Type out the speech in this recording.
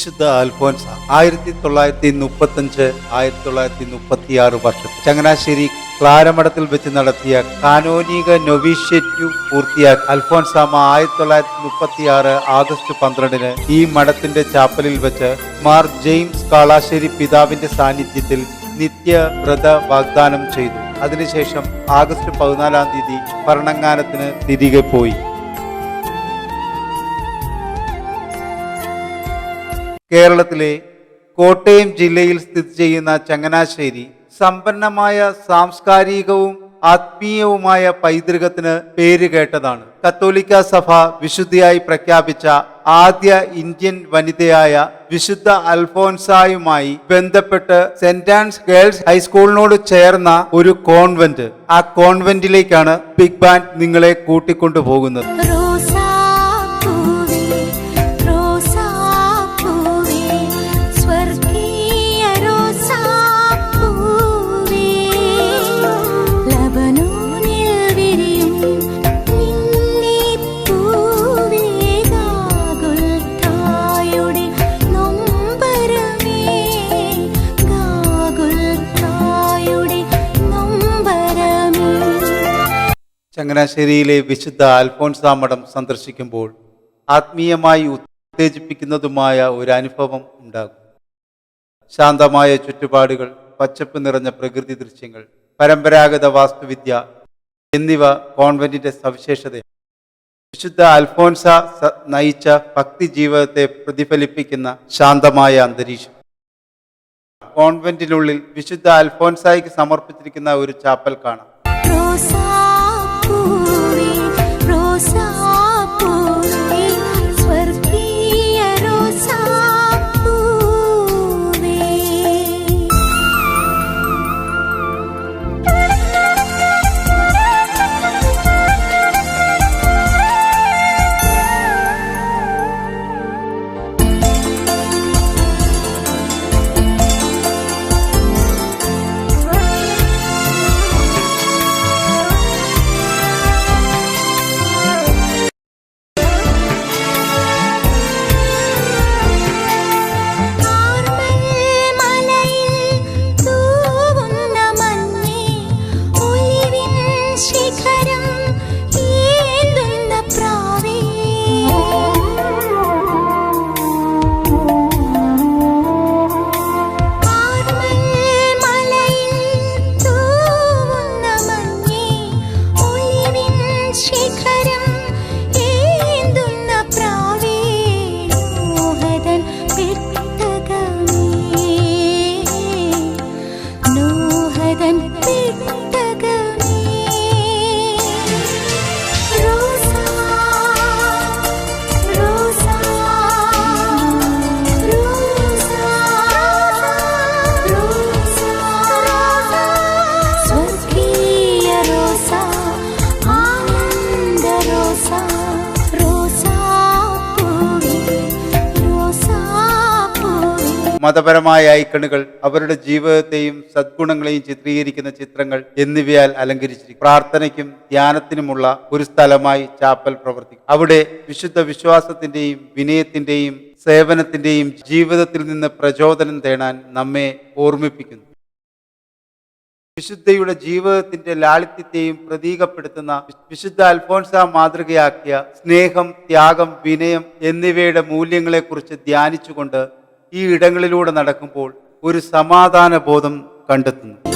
വിശുദ്ധ അൽഫോൻസ ആയിരത്തി തൊള്ളായിരത്തി മുപ്പത്തഞ്ച് ആയിരത്തി തൊള്ളായിരത്തി മുപ്പത്തി ആറ് വർഷം. ചങ്ങനാശ്ശേരി ക്ലാരമഠത്തിൽ വെച്ച് നടത്തിയ കാനോനിക നൊവീഷ്യറ്റു പൂർത്തിയാക്കി അൽഫോൻസാമ ആയിരത്തി തൊള്ളായിരത്തി മുപ്പത്തി ആറ് ആഗസ്റ്റ് പന്ത്രണ്ടിന് ഈ മഠത്തിന്റെ ചാപ്പലിൽ വെച്ച് മാർ ജെയിംസ് കാളാശ്ശേരി പിതാവിന്റെ സാന്നിധ്യത്തിൽ നിത്യവ്രത വാഗ്ദാനം ചെയ്തു. അതിനുശേഷം ആഗസ്റ്റ് പതിനാലാം തീയതി ഭരണങ്ങാനത്തിന് തിരികെ പോയി. കേരളത്തിലെ കോട്ടയം ജില്ലയിൽ സ്ഥിതി ചെയ്യുന്ന ചങ്ങനാശ്ശേരി സമ്പന്നമായ സാംസ്കാരികവും ആത്മീയവുമായ പൈതൃകത്തിന് പേരുകേട്ടതാണ് കത്തോലിക്ക സഭ വിശുദ്ധിയായി പ്രഖ്യാപിച്ച ആദ്യ ഇന്ത്യൻ വനിതയായ വിശുദ്ധ അൽഫോൻസായുമായി ബന്ധപ്പെട്ട് സെന്റ് ആൻസ് ഗേൾസ് ഹൈസ്കൂളിനോട് ചേർന്ന ഒരു കോൺവെന്റ്. ആ കോൺവെന്റിലേക്കാണ് ബിഗ് ബാൻഡ് നിങ്ങളെ കൂട്ടിക്കൊണ്ടുപോകുന്നത്. ചങ്ങനാശ്ശേരിയിലെ വിശുദ്ധ അൽഫോൻസാ മഠം സന്ദർശിക്കുമ്പോൾ ആത്മീയമായി ഉത്തേജിപ്പിക്കുന്നതുമായ ഒരു അനുഭവം ഉണ്ടാകും. ശാന്തമായ ചുറ്റുപാടുകൾ പച്ചപ്പ് നിറഞ്ഞ പ്രകൃതി ദൃശ്യങ്ങൾ പരമ്പരാഗത വാസ്തുവിദ്യ എന്നിവ കോൺവെന്റിന്റെ സവിശേഷത വിശുദ്ധ അൽഫോൻസ നയിച്ച ഭക്തി ജീവിതത്തെ പ്രതിഫലിപ്പിക്കുന്ന ശാന്തമായ അന്തരീക്ഷം. കോൺവെന്റിനുള്ളിൽ വിശുദ്ധ അൽഫോൻസായിക്ക് സമർപ്പിച്ചിരിക്കുന്ന ഒരു ചാപ്പൽ കാണാം. മതപരമായ ഐക്കണുകൾ അവരുടെ ജീവിതത്തെയും സദ്ഗുണങ്ങളെയും ചിത്രീകരിക്കുന്ന ചിത്രങ്ങൾ എന്നിവയാൽ അലങ്കരിച്ചിരിക്കും. പ്രാർത്ഥനയ്ക്കും ധ്യാനത്തിനുമുള്ള ഒരു സ്ഥലമായി ചാപ്പൽ പ്രവർത്തിക്കും. അവിടെ വിശുദ്ധ വിശ്വാസത്തിന്റെയും വിനയത്തിന്റെയും സേവനത്തിന്റെയും ജീവിതത്തിൽ നിന്ന് പ്രചോദനം തേടാൻ നമ്മെ ഓർമ്മിപ്പിക്കുന്നു. വിശുദ്ധയുടെ ജീവിതത്തിന്റെ ലാളിത്യത്തെയും പ്രതീകപ്പെടുത്തുന്ന വിശുദ്ധ അൽഫോൻസ മാതൃകയാക്കിയ സ്നേഹം ത്യാഗം വിനയം എന്നിവയുടെ മൂല്യങ്ങളെക്കുറിച്ച് ധ്യാനിച്ചുകൊണ്ട് ഈ ഇടങ്ങളിലൂടെ നടക്കുമ്പോൾ ഒരു സമാധാന ബോധം കണ്ടെത്തുന്നു.